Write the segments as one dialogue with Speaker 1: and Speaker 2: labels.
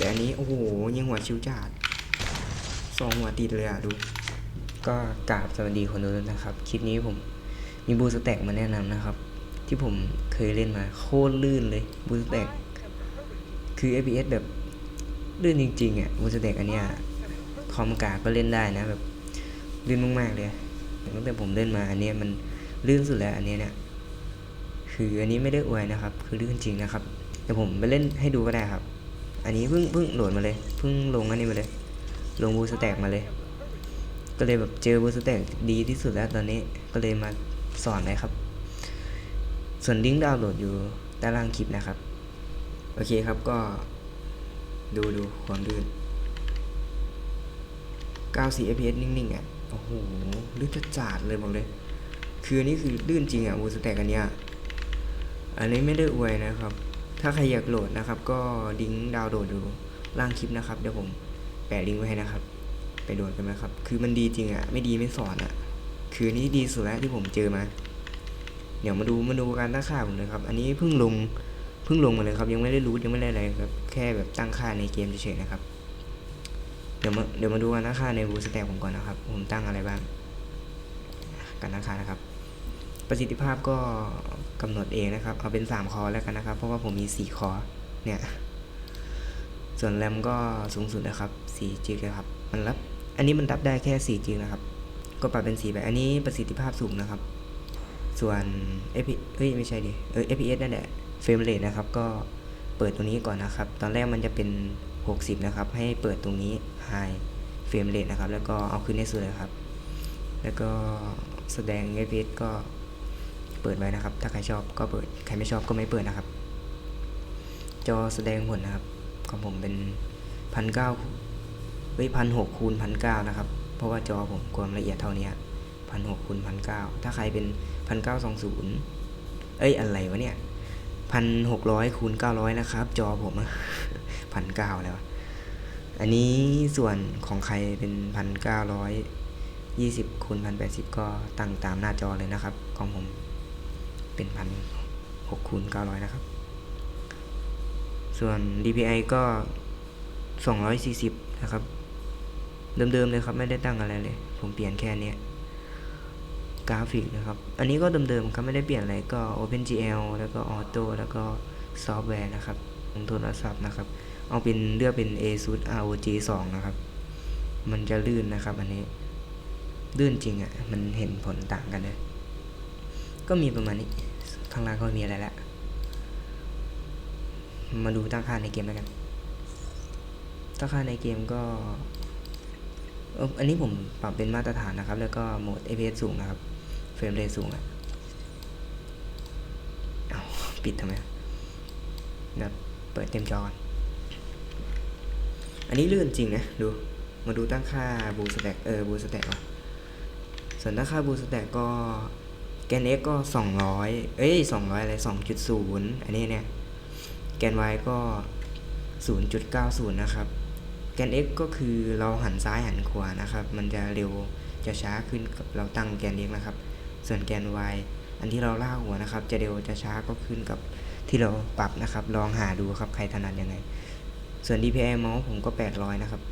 Speaker 1: แต่อันนี้โอ้โหยิงหัวชิวจัดสองหัวติดเลยอะดู ก็กราบสวัสดีคนดูด้วยนะครับ คลิปนี้ผมมีบูสแต็กมาแนะนำนะครับ ที่ผมเคยเล่นมาโคตรลื่นเลยบูสแต็กคือ FPS แบบลื่นจริงๆอะบูสแต็กอันเนี้ยคอมกากก็เล่นได้นะแบบลื่นมากๆเลยตั้งแต่ผมเล่นมาอันเนี้ยมันลื่นสุดแล้วอันเนี้ยเนี่ยคืออันนี้ไม่ได้อวยนะครับ คือลื่นจริงนะครับเดี๋ยวผมไปเล่นให้ดูก็ได้ครับ อันนี้เพิ่งเพิ่งโหลดมาเลยเพิ่งลงอันนี้มาเลย ลงบูสแต็กมาเลย ก็เลยแบบเจอบูสแต็กดีที่สุดแล้วตอนนี้ก็เลยมาสอนเลยครับ ส่วนลิงก์ดาวน์โหลดอยู่ด้านล่างคลิปนะครับ โอเคครับก็ดูดูความลื่น 94 fps นิ่งๆอะ โอ้โหลื่นจะจัดเลยบอกเลย คืออันนี้คือลื่นจริงอะบูสแต็กอันเนี้ยอันนี้ไม่ได้อวยนะครับ ถ้าใครอยากโหลดนะครับ ก็ลิงก์ดาวน์โหลดอยู่ล่างคลิปนะครับ เดี๋ยวผมแปะลิงก์ไว้ให้นะครับ ไปโหลดกันนะครับ คือมันดีจริงอะ ไม่ดีไม่สอนอะ คือนนี้ดีสุดแล้วที่ผมเจอมา เดี๋ยวมาดูมาดูการตั้งค่าผมเลยครับ อันนี้เพิ่งลงเพิ่งลงมาเลยครับ ยังไม่ได้รู้ยังไม่ได้อะไรครับ แค่แบบตั้งค่าในเกมเฉยๆนะครับ เดี๋ยวมาเดี๋ยวมาดูการตั้งค่าในบูสแต็กผมก่อนนะครับ ผมตั้งอะไรบ้าง การตั้งค่านะครับ ประสิทธิภาพก็ กำหนดเองนะครับ เอาเป็น 3 คอแล้วกันนะครับ เพราะว่าผมมี 4 คอ เนี่ย ส่วนแรมก็สูงสุดนะครับ4 g ครับ มันรับ อันนี้มันรับได้แค่4 g นะครับ ก็ปรับเป็น4ไป อันนี้ประสิทธิภาพสูงนะครับ ส่วน f เฮ้ยไม่ใช่ดิ เออ fps นั่นแหละ เฟรมเรทนะครับ ก็เปิดตรงนี้ก่อนนะครับ ตอนแรกมันจะเป็น 60 นะครับ ให้เปิดตรงนี้ high เฟรมเรทนะครับ แล้วก็เอาขึ้นให้สุดเลยครับ แล้วก็แสดง fps ก็ เปิดไว้นะครับ ถ้าใครชอบก็เปิด ใครไม่ชอบก็ไม่เปิดนะครับ จอแสดงผลนะครับ ของผมเป็นพันเก้าเฮ้ยพันหกคูณพันเก้านะครับ เพราะว่าจอผมความละเอียดเท่านี้พันหกคูณพันเก้าถ้าใครเป็นพันเก้าสองศูนย์เอ้ยอะไรวะเนี่ยพันหกร้อยคูณเก้าร้อยนะครับ จอผมพันเก้าแล้วะอันนี้ส่วนของใครเป็นพันเก้าร้อยยี่สิบคูณพันแปดสิบก็ตั้งตามหน้าจอเลยนะครับ ของผม เป็นพันหกคูณเก้าร้อยนะครับ ส่วน DPI ก็สองร้อยสี่สิบนะครับ เดิมๆเลยครับไม่ได้ตั้งอะไรเลย ผมเปลี่ยนแค่เนี้ยกราฟิกนะครับ อันนี้ก็เดิมๆครับไม่ได้เปลี่ยนอะไรก็ OpenGL แล้วก็ Auto แล้วก็ซอฟต์แวร์นะครับของโทรศัพท์นะครับ เอาเป็นเลือกเป็น ASUS ROG 2 นะครับ มันจะลื่นนะครับอันนี้ ลื่นจริงอะ่ะ มันเห็นผลต่างกันเลย ก็มีประมาณนี้ ข้างล่างก็มีอะไรแล้ว มาดูตั้งค่าในเกมแล้วกัน ตั้งค่าในเกมก็ อันนี้ผมปรับเป็นมาตรฐานนะครับ แล้วก็โหมด FPS สูงนะครับ เฟรมเรทสูงอะเอาปิดทำไมเดี๋ยวเปิดเต็มจอก่อนอันนี้ลื่นจริงนะ ดู มาดูตั้งค่าบูสแต็กเออบูสแต็กอะส่วนตั้งค่าบูสแต็กก็ แกน x ก็ 200 เอ้ย 200 อะไร 2.0 อันนี้เนี่ย แกน y ก็ 0.90 นะครับ แกน x ก็คือเราหันซ้ายหันขวานะครับ มันจะเร็วจะช้าขึ้นกับเราตั้งแกน x นะครับ ส่วนแกน y อันที่เราลากหัวนะครับ จะเร็วจะช้าก็ขึ้นกับที่เราปรับนะครับ ลองหาดูครับ ใครถนัดยังไง ส่วน DPI เมาส์ผมก็ 800 นะครับ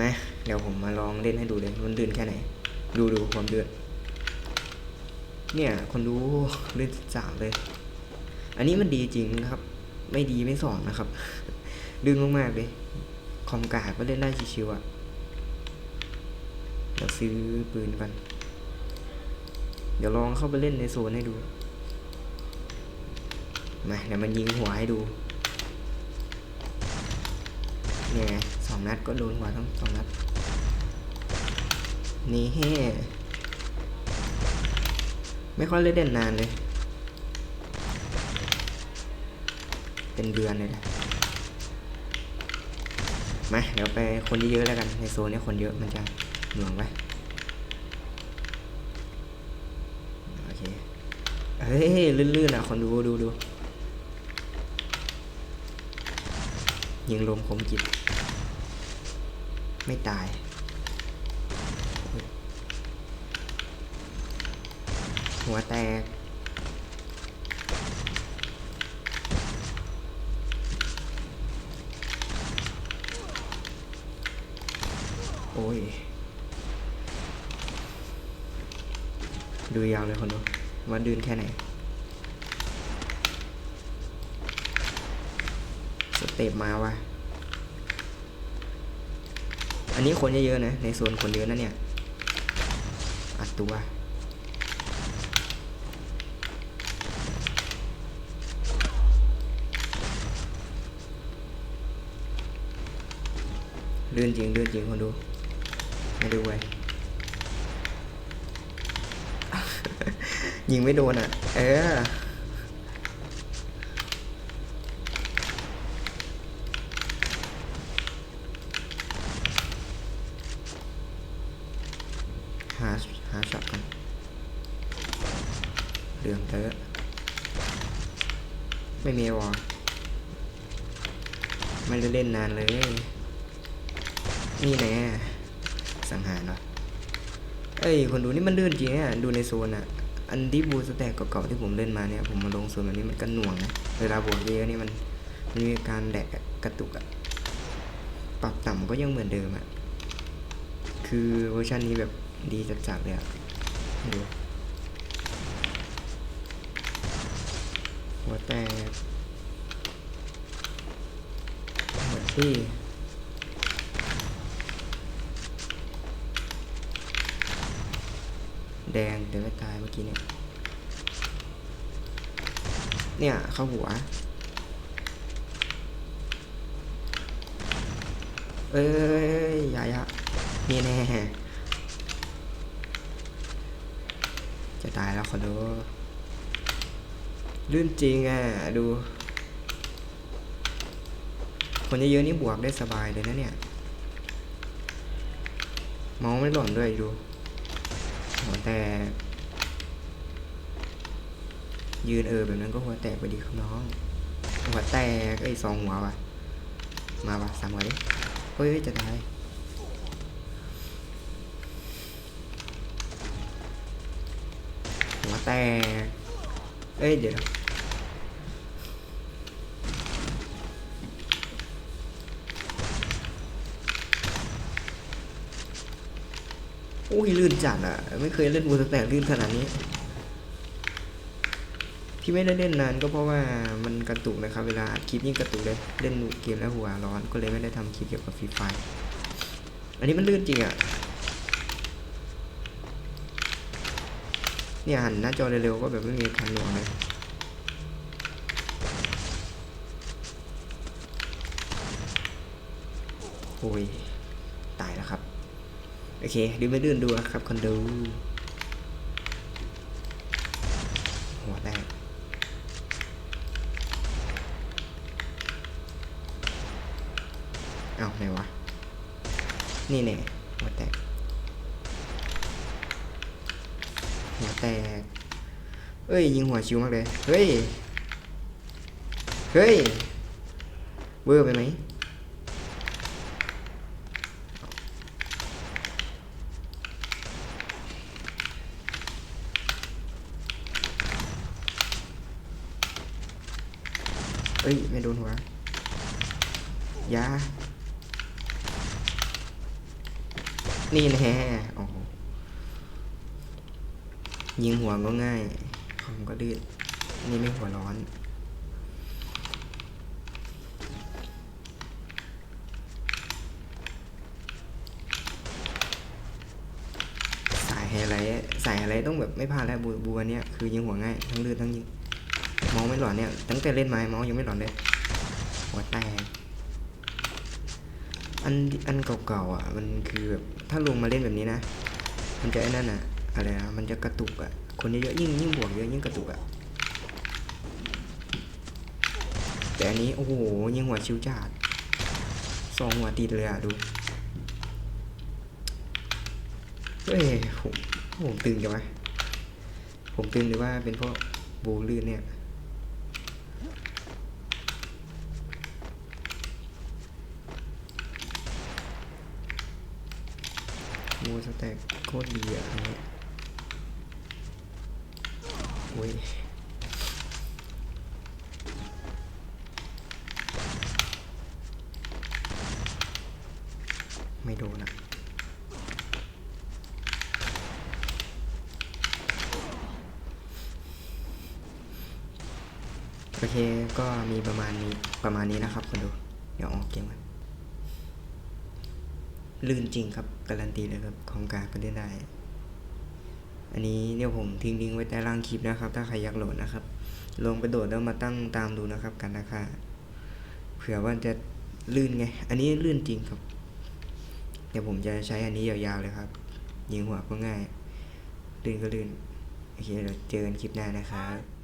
Speaker 1: มาเดี๋ยวผมมาลองเล่นให้ดูเลยมันเดือนแค่ไหน ดูดูความเดือด เนี่ยคนดูเล่นสามเลย อันนี้มันดีจริงนะครับ ไม่ดีไม่สอนนะครับ ดึงมากๆเลยคอมกากก็เล่นได้ชิวๆอะ่ะเดี๋ยวซื้อปืนกัน เดี๋ยวลองเข้าไปเล่นในโซนให้ดู มาเดี๋ยวมันยิงหัวให้ดูเนี่ยสองนัดก็โดนหัวทั้งสองนัด นี่เฮ้ ไม่ค่อยได้เล่นนานเลย เป็นเดือนเลยนะมาเดี๋ยวไปคนเยอะๆแล้วกัน ในโซนนี้คนเยอะมันจะหน่วงไปโอเค เฮ้ย ลื่นๆอะ คนดูดูดูยิงลมคมจิตไม่ตาย หัวแตก โอ้ย ดูยาวเลยคนดูว่าดืนแค่ไหน สเต็ปมาว่ะ อันนี้คนเยอะๆนะ ในโซนคนเยอะนะเนี่ย อัดตัว ลื่นจริงเลื่นจริงคนดูมาดูไว้ยิงไม่โดนอะ เออหาหาช็อตกันเหลืองเตอะไม่มีวอไม่ได้เล่นนานเลย นี่แน่สังหารวะเอ้ยคนดูนี่มันเลื่อนจริงอะดูในโซนอะอันที่บูสแต็กเก่าๆที่ผมเล่นมาเนี่ยผมมาลงโซนแบบนี้มันก็หน่วงนะเวลาบวกเยอะนี่มันมันมีการแดกกระตุกอะปรับต่ำก็ยังเหมือนเดิมอะคือเวอร์ชันนี้แบบดีจัดๆเลยอะดูหัวแตกหัวที่ แดงแต่ไม่ตายเมื่อกี้เนี่ยเนี่ยเข้าหัว เอ้ยยายะนี่แน่จะตายแล้วขอดูลื่นจริงอะ ดู คนเยอะๆนี่บวกได้สบายเลยนะเนี่ย เมาส์ไม่หล่นด้วยดู แต่ยืนเออแบบนั้นก็หัวแตกไปดีครับน้อง หัวแตกไอ้สองหัวว่ะ มาว่ะสามหัวดิเฮ้ยจะตายหัวแตก เอ้ยเดี๋ยว อุ้ยลื่นจัดอะไม่เคยเล่นบูสแตกลื่นขนาดนี้ ที่ไม่ได้เล่นนานก็เพราะว่ามันกระตุกนะครับ เวลาคลิปยิ่งกระตุกเลยเล่นเกมแล้วหัวร้อนก็เลยไม่ได้ทำคลิปเกี่ยวกับฟรีไฟอันนี้มันลื่นจริงอะเนี่ยหันหน้าจอเร็วๆก็แบบไม่มีคันหน่วงเลยโอ้ยตายแล้วครับ โอเคดูไม่ดื้นดูนะครับคนดูหัวแตกเอาไหนวะ นี่แน่หัวแตก หัวแตก เอ้ย ยิงหัวชิวมากเลย เฮ้ย เฮ้ย เวอร์ไปไหม เอ้ย ไม่โดนหัว ยา นี่แน่โอ้ยิงหัวก็ง่าย ผมก็ดื้อนี่ไม่หัวร้อนสายไฮไลท์สายไฮไลท์ต้องแบบไม่พลาดแล้วบูบูอันเนี้ยคือยิงหัวง่าย ทั้งลื่นทั้งยิง องไม่หลอนเนี่ย ตั้งแต่เล่นมามองยังไม่หลอนเลยหัวแตกอันอันเก่าๆอะ มันคือแบบถ้าลงมาเล่นแบบนี้นะ มันจะไอ้นั่นอะอะไรนะมันจะกระตุกอะ คนเยอะๆยิ่งยิ่งบวกเยอะยิ่งกระตุกอะแต่อันนี้โอ้โหยิงหัวชิวจัดสองหัวติดเลยอะดูเฮ้ยผมผมตึงจังวะผมตึงหรือว่าเป็นเพราะบูลื่นเนี่ย อ้สแต็กโคตรดีอะอันนี้โอ้ยไม่โดนอะโอเค ก็มีประมาณนี้ ประมาณนี้นะครับคนดู เดี๋ยวออกเกมกัน ลื่นจริงครับ การันตีเลยครับของกาก็ได้ได้ อันนี้เดี๋ยวผมทิ้งลิงก์ไว้ใต้ล่างคลิปนะครับ ถ้าใครอยากโหลดนะครับ ลงไปโดดแล้วมาตั้งตามดูนะครับ กันนะคะเผื่อว่าจะลื่นไง อันนี้ลื่นจริงครับ เดี๋ยวผมจะใช้อันนี้ยาวๆเลยครับ ยิงหัวก็ง่าย ลื่นก็ลื่น โอเคเดี๋ยวเจอกันคลิปหน้านะครับ